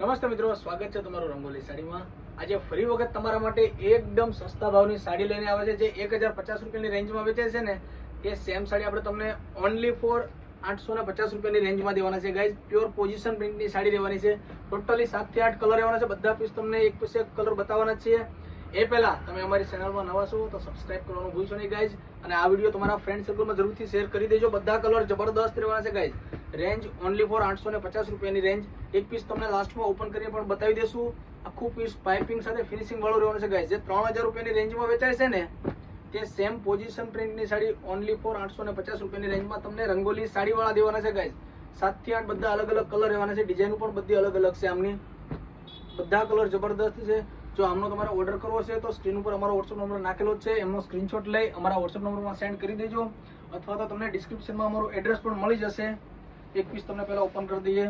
નમસ્તે મિત્રો, સ્વાગત છે તમારું રંગોલી સાડીમાં. આજે ફરી વખત તમારા માટે એકદમ સસ્તા ભાવની સાડી લઈને આવે છે, જે એક હજાર પચાસ રૂપિયાની રેન્જમાં વેચે છે ને એ સેમ સાડી આપણે તમને ઓનલી ફોર આઠસો ને પચાસ રૂપિયાની રેન્જમાં દેવાના છે. ગાઈઝ પ્યોર પોઝિશન પ્રિન્ટની સાડી રહેવાની છે. ટોટલી સાતથી આઠ કલર રહેવાના છે. બધા પીસ તમને એક પછી એક કલર બતાવવાના છીએ. એ પહેલા તમે અમારી ચેનલમાં નવા છો તો સબસ્ક્રાઇબ કરવાનું ભૂલશો નહીં ગાઈઝ અને આ વીડિયો તમારા ફ્રેન્ડ સર્કલમાં જરૂરથી શેર કરી દેજો. બધા કલર જબરદસ્ત રહેવાના છે ગાઈઝ રેન્જ ઓનલી ફોર આઠસો ને પચાસ રૂપિયાની રેન્જ એક પીસ તમને લાસ્ટમાં ઓપન કરીને પણ બતાવી દેશું. આખું પીસ પાઇપિંગ સાથે ફિનિશિંગ વાળું રહેવાનું છે ગાઈઝ જે ત્રણ હજાર રૂપિયાની રેન્જમાં વેચાય છે ને, તે સેમ પોઝિશન પ્રિન્ટની સાડી ઓનલી ફોર આઠસો ને પચાસ રૂપિયાની રેન્જમાં તમને રંગોલી સાડીવાળા દેવાના છે ગાઈઝ સાતથી આઠ બધા અલગ અલગ કલર રહેવાના છે. ડિઝાઇન પણ બધી અલગ અલગ છે આમની. બધા કલર જબરદસ્ત છે. જો આમનો તમારે ઓર્ડર કરવો છે, તો સ્ક્રીન ઉપર અમારો વોટ્સઅપ નંબર નાખેલો છે. એમનો સ્ક્રીનશોટ લઈ અમારા વોટ્સઅપ નંબરમાં સેન્ડ કરી દેજો. અથવા તો તમને ડિસ્ક્રિપ્શનમાં અમારું એડ્રેસ પણ મળી જશે. એક પીસ તમને પહેલાં ઓપન કરી દઈએ.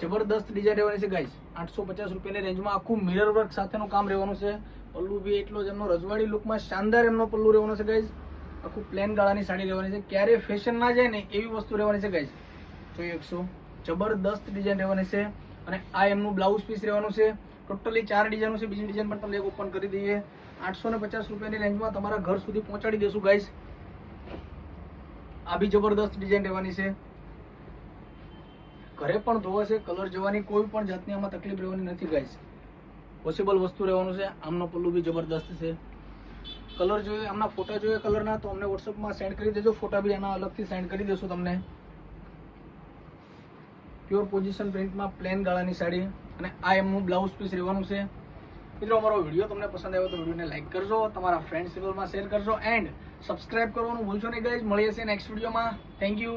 જબરદસ્ત ડિઝાઇન રહેવાની છે ગાઈઝ આઠસો પચાસ રૂપિયાની રેન્જમાં આખું મિરર વર્ક સાથેનું કામ રહેવાનું છે. પલ્લુ બી એટલો જ એમનો રજવાડી લુકમાં શાનદાર એમનો પલ્લુ રહેવાનો છે ગાઈસ આખું પ્લેન ગાળાની સાડી રહેવાની છે. ક્યારે ફેશન ના જાય ને એવી વસ્તુ રહેવાની છે ગાઈસ જોઈ એકસો જબરદસ્ત ડિઝાઇન રહેવાની છે. અને આ એમનું બ્લાઉઝ પીસ રહેવાનું છે. ટોટલી ચાર ડિઝાઇનો છે. બીજી ડિઝાઇન પણ તમને એક ઓપન કરી દઈએ. આઠસો ને પચાસ રૂપિયાની રેન્જમાં તમારા ઘર સુધી પહોંચાડી દેશું ગાઈસ આ બી જબરદસ્ત ડિઝાઇન રહેવાની છે. ઘરે પણ ધોવાશે કલર જવાની કોઈ પણ જાતની આમાં તકલીફ રહેવાની નથી ગાઈસ પોસિબલ વસ્તુ રહેવાનું છે. આમનો પલ્લુ બી જબરદસ્ત છે. કલર જોઈએ, આમના ફોટા જોઈએ કલરના તો અમને વોટ્સઅપમાં સેન્ડ કરી દેજો. ફોટા બી એના અલગથી સેન્ડ કરી દેશું તમને. પ્યોર પોઝિશન પ્રિન્ટમાં પ્લેન ગાળાની સાડી અને આ એમનું બ્લાઉઝ પીસ રહેવાનું છે. મિત્રો, અમારો વીડિયો તમને પસંદ આવ્યો તો વિડીયોને લાઇક કરજો, તમારા ફ્રેન્ડ સર્કલમાં શેર કરજો એન્ડ સબસ્ક્રાઇબ કરવાનું ભૂલશો નહીં ગાઈઝ મળીએ છીએ નેક્સ્ટ વિડીયોમાં. Thank you